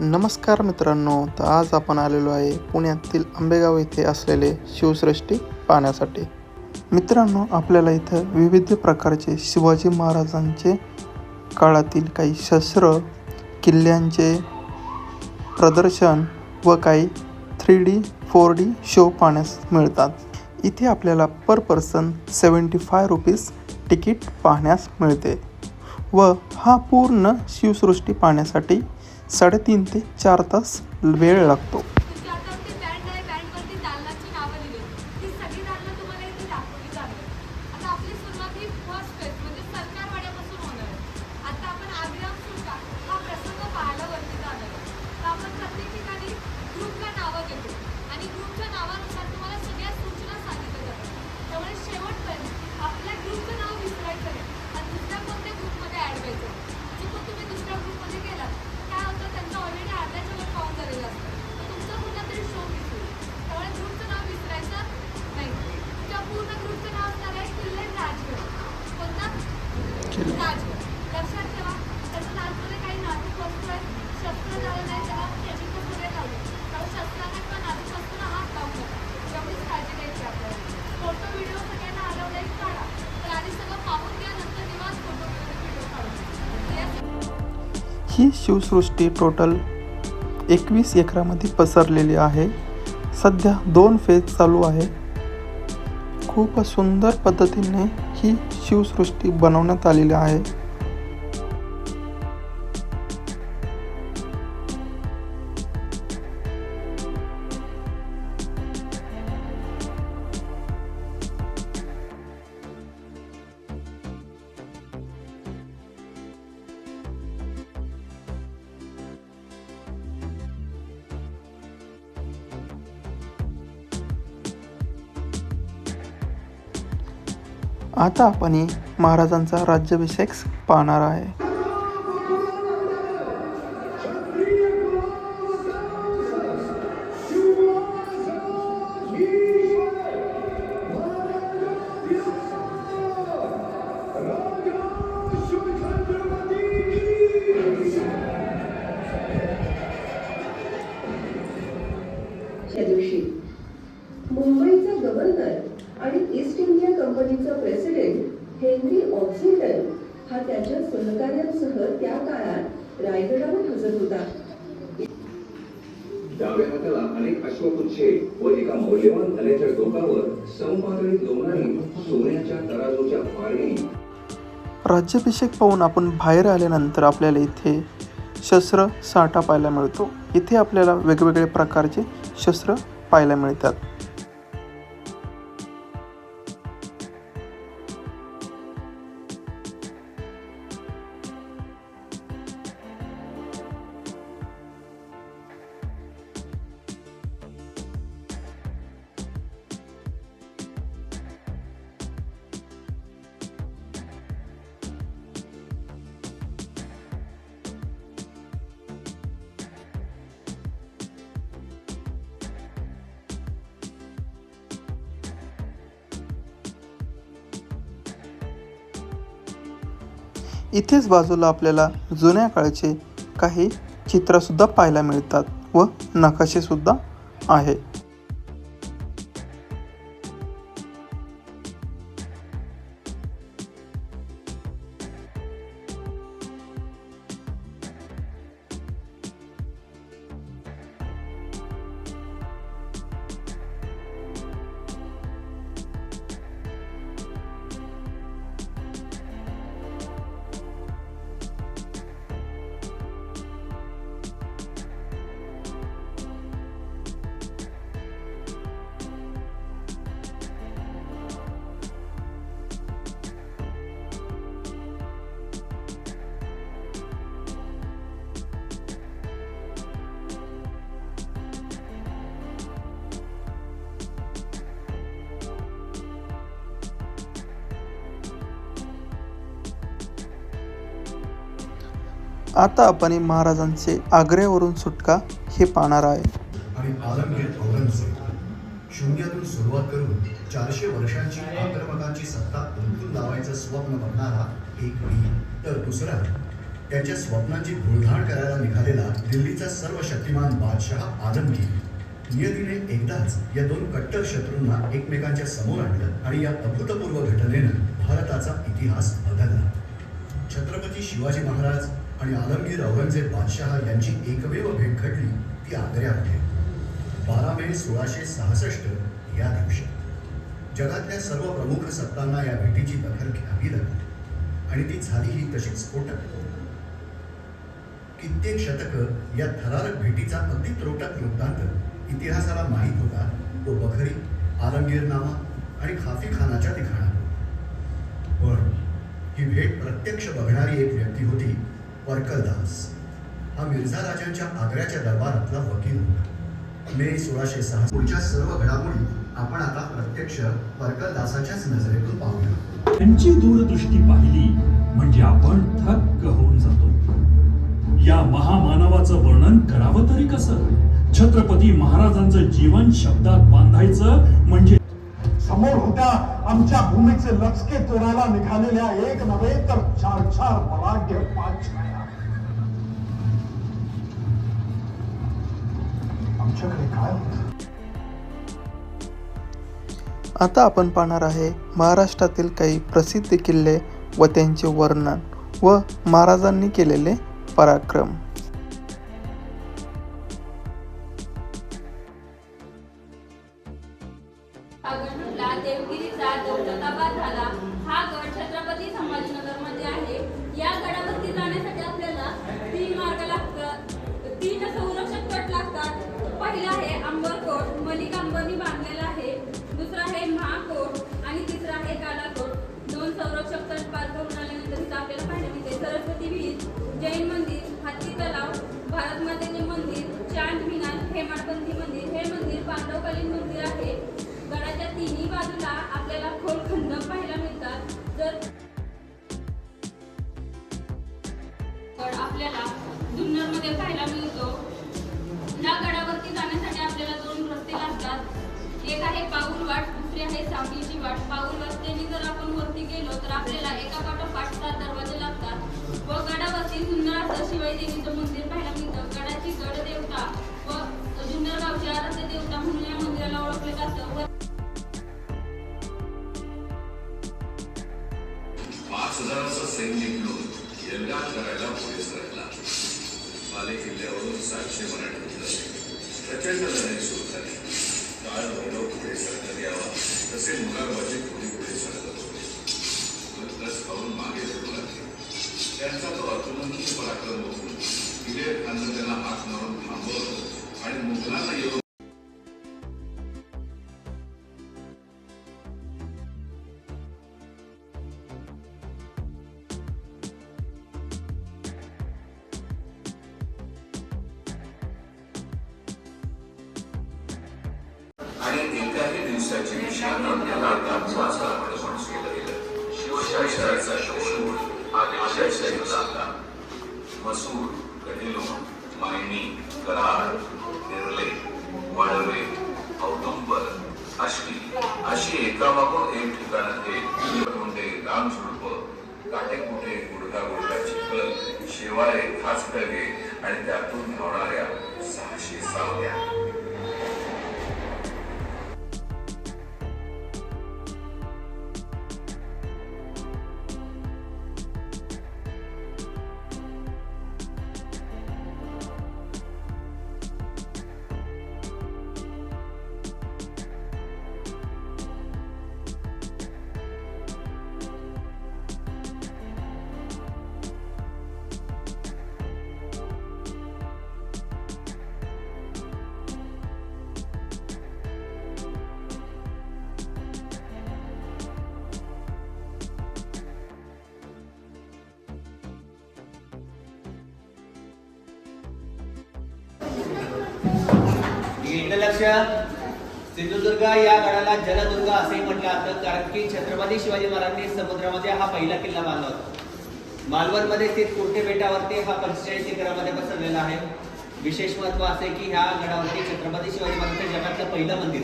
नमस्कार मित्रांनो तर आज आपण आलेलो आहे पुण्यातील आंबेगाव येथे असलेले शिवसृष्टी पाहण्यासाठी. मित्रांनो आपल्याला इथं विविध प्रकारचे शिवाजी महाराजांचे काळातील काही शस्त्र किल्ल्यांचे प्रदर्शन व काही three D four D show पाहण्यास मिळतात. इथे आपल्याला per person seventy five rupees ticket पाहण्यास मिळते व हा पूर्ण शिवसृष्टी पाहण्यासाठी साडेतीन ते चार तास वेळ लागतो. ही शिवसृष्टी टोटल एकवीस एकरामध्ये पसरलेली आहे. सध्या दोन फेज चालू आहे. खूप सुंदर पद्धतीने ही शिवसृष्टी बनवण्यात आलेली आहे. आता आपण महाराजांचा राज्याभिषेक पाहणार आहे. दिवशी मुंबईचा गव्हर्नर आणि ईस्ट इंडिया कंपनीचा प्रेसिडेंट हेनरी ऑक्सिटन हा त्याच्या सहकार्यांसह त्या काळात रायगडावर हजर होता. डाव्या हाताला अनेक अश्वपुच्छे व एका मौल्यवान धान्याच्या डोकावर समपातळीत लोंबणारी सोन्याच्या तराजूच्या फारणी राज्याभिषेक पाहून आपण बाहेर आल्यानंतर आपल्याला इथे शस्त्र साठा पाहायला मिळतो. इथे आपल्याला वेगवेगळे प्रकारचे शस्त्र पाहायला मिळतात. इथेच बाजूला आपल्याला जुन्या काळचे काही चित्रसुद्धा पाहायला मिळतात व नकाशेसुद्धा आहे. आता आपण महाराजांचे आग्र्यावरून सुटका हे पाहणार आहे. आणि आलमगीर औरंगजेब शून्यातून सुरुवात करून चारशे वर्षांची आक्रमकांची सत्ता उलटून लावायचं स्वप्न बघणारा एक वीर तर दुसरा त्याच्या स्वप्नांची गुळघाण करायला निघालेला दिल्लीचा सर्व शक्तिमान बादशहा आलमगीर. नियतीने एकदाच या दोन कट्टर शत्रूंना एकमेकांच्या समोर आणलं आणि या अभूतपूर्व घटनेनं भारताचा इतिहास बदलला. छत्रपती शिवाजी महाराज आणि आलमगीर औरंगजेब बादशहा यांची एकमेव भेट घडली ती आग्र्यामध्ये बारा मे सोळाशे सहासष्ट या दिवशी. जगातल्या सर्व प्रमुख सत्तांना या भेटीची दखल घ्यावी लागली. आणि ती झाली ही तशी स्फोटक. कित्येक शतक या थरारक भेटीचा अगदी त्रोटक वृत्तांत इतिहासाला माहीत होता तो बखरी आलमगीरनामा आणि खाफी खानाच्या लिखाणात पण ही भेट प्रत्यक्ष बघणारी एक व्यक्ती होती परकलदास हा मिर्झा राजांच्या आग्र्याच्या दरबारातला वकील होता. मे सोळाशे सहा पुढच्या सर्व घडामोडी आपण आता प्रत्यक्ष परकलदासाच्याच नजरेतून पाहूया. त्यांची दूरदृष्टी पाहिली म्हणजे आपण थक्क होऊन जातो. या महामानवाचं वर्णन करावं तरी कसं? छत्रपती महाराजांचं जीवन शब्दात बांधायचं म्हणजे समोर होत्या आमच्या भूमीचे लचके चोरायला निघालेल्या एक नव्हे तर चार चार बलाढ्य पाचछाया आमच्याकडे काय होतं आता आपण पाहणार आहे महाराष्ट्रातील काही प्रसिद्ध किल्ले व त्यांचे वर्णन व महाराजांनी केलेले पराक्रम. मध्ये पाहायला मिळतो. या गडावरती जाण्यासाठी आपल्याला दोन रस्ते लागतात. एक आहे पाऊल वाट दुसरी आहे सांगलीची वाट. पाऊल रस्त्याने जर आपण वरती गेलो तर आपल्याला एका पाठोपाठ सात दरवाजे लागतात. व गडावरती सुंदर असं शिवाई देवीचं मंदिर पाहायला मिळतं. गडाची गड देवता व जुन्नर गावची आराध्य देवता म्हणून या मंदिराला ओळखले जातं. व पाच हजाराचं सैन्य घेऊन करायला पुढे सरकला बाले किल्ल्यावरून सातशे मराठी उतरले प्रचंड लढाई सुरू झाली काळ भैरव पुढे सरकत यावा तसे मुलाबाजी पुढे पुढे सरकत होते लस खाऊन मागे धरू लागले त्यांचा तो अतुलनीय पराक्रम बघून किल्ले खाननं त्यांना हात मारून थांबवलं एकाही म्हणून केलं गेलं शिवशाहीचा मसूर कराड निर्ले वाळवे औदुंबर आष्टी अशी एकामागून एक ठिकाणं हे तोंडे राम झुडप काटेकुटे गुडगा गुडगा चिखल शेवाळे खास खळगे आणि त्यातून धावणाऱ्या सहाशे सावल्या इकडे सिंधुदुर्ग या गडाला जलदुर्ग असेही म्हटलं जातं कारण की छत्रपती शिवाजी महाराजांनी समुद्रामध्ये हा पहिला किल्ला बांधला होता. मालवणमध्ये स्थित कुर्टे बेटावरती हा पंचेचाळीस एकरामध्ये पसरलेला आहे. विशेष महत्त्व असे की ह्या गडावरती छत्रपती शिवाजी महाराजांचं जगातलं पहिलं मंदिर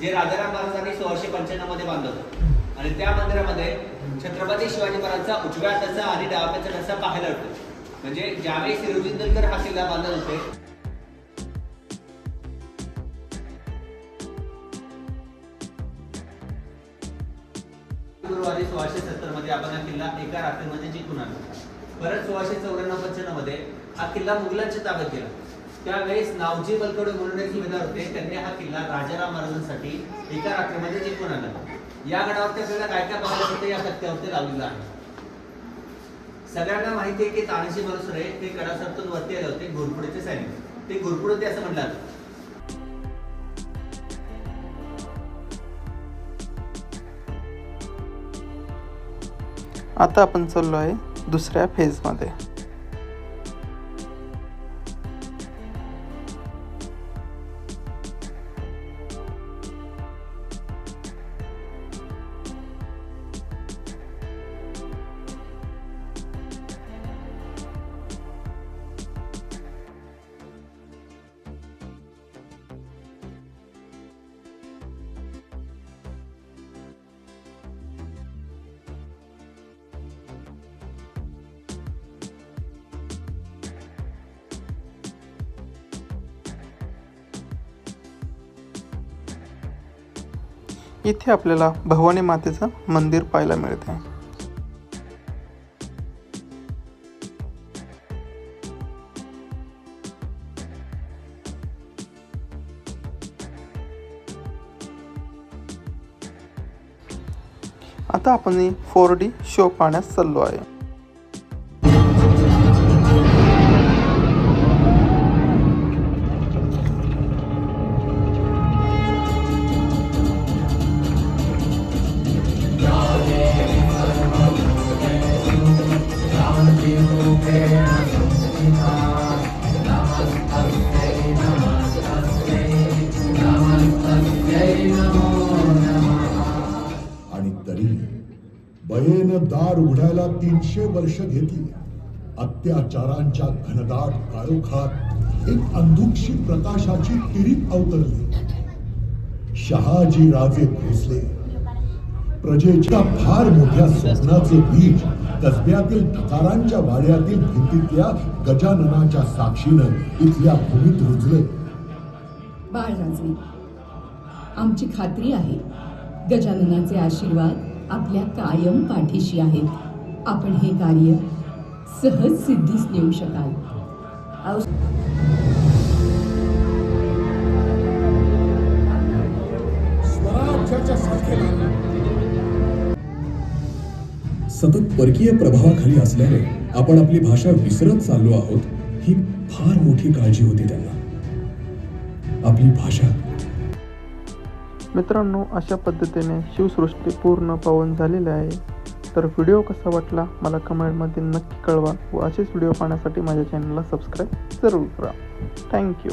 जे राजाराम महाराजांनी सोळाशे पंच्याण्णवमध्ये बांधलं होतं. आणि त्या मंदिरामध्ये छत्रपती शिवाजी महाराजांचा उजव्या तसा आणि डाव्या तसा ठसा पाहायला होतो म्हणजे ज्यावेळी सिरोजिंदलकर हा किल्ला बांधत होते फेब्रुवारी सोळाशे सत्तरमध्ये आपण हा किल्ला एका रात्रीमध्ये जिंकून आणला परत सोळाशे चौऱ्याण्णव पंच्याण्णवमध्ये हा किल्ला मुघलांच्या ताब्यात गेला. त्यावेळेस नावजी बलकडे म्हणून एक सुभेदार होते त्यांनी हा किल्ला राजाराम महाराजांसाठी एका रात्रीमध्ये जिंकून आणला. या गडावरती आपल्याला काय काय बघायला होते या पत्त्यावरती लावलेलं आहे. सगळ्यांना माहिती आहे की तानाजी मलुसरे ते गडासरतून वरती आले होते घोरपुडेचे सैनिक. ते घोरपुडे होते असं म्हणलं आता आपण चाललो आहे दुसऱ्या फेजमध्ये इथे आपल्याला भवानी मातेचं मंदिर पाहायला मिळते आता आपण फोर डी शो पाहण्यास चाललो आहे. तीनशे वर्ष घेतली. अत्याचारांच्या घनदाट काळोखात एक अंधुक्षी प्रकाशाची तिरीप अवतरली. शहाजी राजे भोसले. प्रजेच्या फार मोठ्या स्वप्नाचे बीज कसब्यातील ठकारांच्या वाड्यातील भिंतीतल्या गजाननाच्या साक्षीनं इथल्या भूमीत रुजले. बाळराजे आमची खात्री आहे गजाननाचे आशीर्वाद आपल्या कायम पाठीशी आहेत. आपण हे कार्य सहज सिद्धीस नेऊ शकाल. सतत परकीय प्रभावाखाली असल्याने आपण आपली भाषा विसरत चाललो आहोत ही फार मोठी काळजी होती त्यांना. आपली भाषा मित्रांनो अशा पद्धतीने शिवसृष्टी पूर्ण पावन झालेली आहे. तर व्हिडिओ कसा वाटला मला कमेंटमध्ये नक्की कळवा व असेच व्हिडिओ पाहण्यासाठी माझ्या चॅनलला सबस्क्राईब जरूर करा. थँक्यू